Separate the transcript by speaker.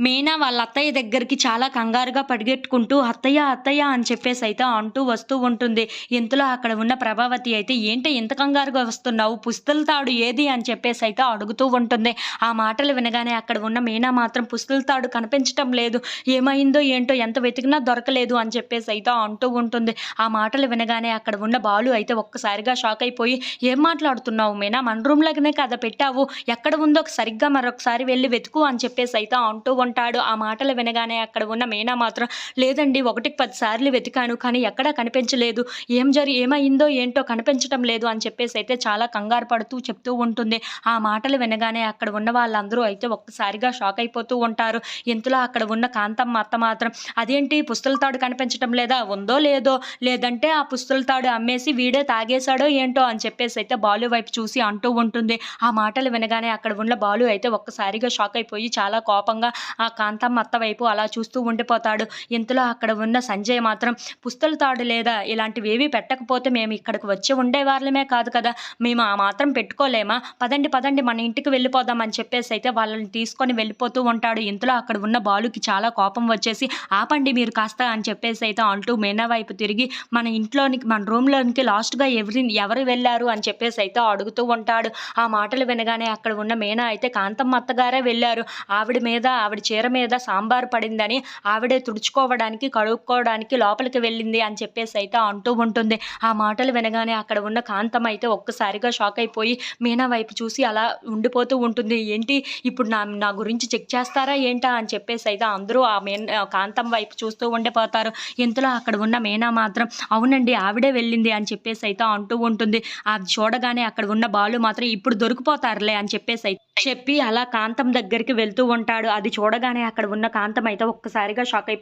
Speaker 1: మీనా వాళ్ళ అత్తయ్య దగ్గరికి చాలా కంగారుగా పడిగెట్టుకుంటూ అత్తయ్య అత్తయ్య అని చెప్పేసి అయితే అంటూ వస్తూ ఉంటుంది. ఇంతలో అక్కడ ఉన్న ప్రభావతి అయితే ఏంటి ఇంత కంగారుగా వస్తున్నావు? పుస్తల తాడు ఏది? అని చెప్పేసి అయితే అడుగుతూ ఉంటుంది. ఆ మాటలు వినగానే అక్కడ ఉన్న మీనా మాత్రం పుస్తల తాడు కనిపించటం లేదు. ఏమైందో ఏంటో ఎంత వెతికినా దొరకలేదు అని చెప్పేసి అయితే అంటూ ఉంటుంది. ఆ మాటలు వినగానే అక్కడ ఉన్న బాలు అయితే ఒక్కసారిగా షాక్ అయిపోయి ఏం మాట్లాడుతున్నావు మీనా? మన రూమ్లోనే కదా పెట్టావు. ఎక్కడ ఉందో సరిగ్గా మరొకసారి వెళ్ళి వెతుకు అని చెప్పేసి అయితే అంటూ ఉంటాడు. ఆ మాటలు వినగానే అక్కడ ఉన్న మీనా మాత్రం లేదండి ఒకటికి పది సార్లు వెతికాను కానీ ఎక్కడా కనిపించలేదు. ఏం జరి ఏమైందో ఏంటో కనిపించడం లేదు అని చెప్పేసి అయితే చాలా కంగారు పడుతూ చెప్తూ ఉంటుంది. ఆ మాటలు వినగానే అక్కడ ఉన్న వాళ్ళందరూ అయితే ఒక్కసారిగా షాక్ అయిపోతూ ఉంటారు. ఇంతలో అక్కడ ఉన్న కాంతమ్మ అత్త మాత్రం అదేంటి పుస్తల తాడు కనిపించడం లేదా? ఉందో లేదో? లేదంటే ఆ పుస్తల తాడు అమ్మేసి వీడే తాగేశాడో ఏంటో? అని చెప్పేసి అయితే బాలు వైపు చూసి అంటూ ఉంటుంది. ఆ మాటలు వినగానే అక్కడ ఉన్న బాలు అయితే ఒక్కసారిగా షాక్ అయిపోయి చాలా కోపంగా ఆ కాంతమ్మ అత్త వైపు అలా చూస్తూ ఉండిపోతాడు. ఇంతలో అక్కడ ఉన్న సంజయ్ మాత్రం పుస్తల తాడు లేదా? ఇలాంటివి ఏవి పెట్టకపోతే మేము ఇక్కడికి వచ్చి ఉండే వాళ్ళమే కాదు కదా. మేము ఆ మాత్రం పెట్టుకోలేమా? పదండి పదండి మన ఇంటికి వెళ్ళిపోదాం అని చెప్పేసి అయితే వాళ్ళని తీసుకొని వెళ్ళిపోతూ ఉంటాడు. ఇంతలో అక్కడ ఉన్న బాలుకి చాలా కోపం వచ్చేసి ఆపండి మీరు కాస్త అని చెప్పేసి అయితే అంటూ మేనా వైపు తిరిగి మన ఇంట్లోనికి మన రూమ్లోనికి లాస్ట్గా ఎవరి ఎవరు వెళ్ళారు? అని చెప్పేసి అయితే అడుగుతూ ఉంటాడు. ఆ మాటలు వినగానే అక్కడ ఉన్న మేనా అయితే కాంతమ్మ అత్తగారే వెళ్ళారు. ఆవిడ మీద ఆవిడ చీర మీద సాంబార్ పడిందని ఆవిడే తుడుచుకోవడానికి కడుక్కోవడానికి లోపలికి వెళ్ళింది అని చెప్పేసి అయితే అంటూ ఉంటుంది. ఆ మాటలు వినగానే అక్కడ ఉన్న కాంతం అయితే ఒక్కసారిగా షాక్ అయిపోయి మీనా వైపు చూసి అలా ఉండిపోతూ ఉంటుంది. ఏంటి? ఇప్పుడు నా నా గురించి చెక్ చేస్తారా ఏంటా అని చెప్పేసి అయితే అందరూ ఆ మీన కాంతం వైపు చూస్తూ ఉండిపోతారు. ఇంతలో అక్కడ ఉన్న మీనా మాత్రం అవునండి ఆవిడే వెళ్ళింది అని చెప్పేసి అయితే అంటూ ఉంటుంది. అది చూడగానే అక్కడ ఉన్న బాలు మాత్రం ఇప్పుడు దొరికిపోతారులే అని చెప్పేసి అయితే చెప్పి అలా కాంతం దగ్గరికి వెళ్తూ ఉంటాడు. అది చూడ చూడగానే అక్కడ ఉన్న కాంతం అయితే ఒక్కసారిగా షాక్ అయిపోతుంది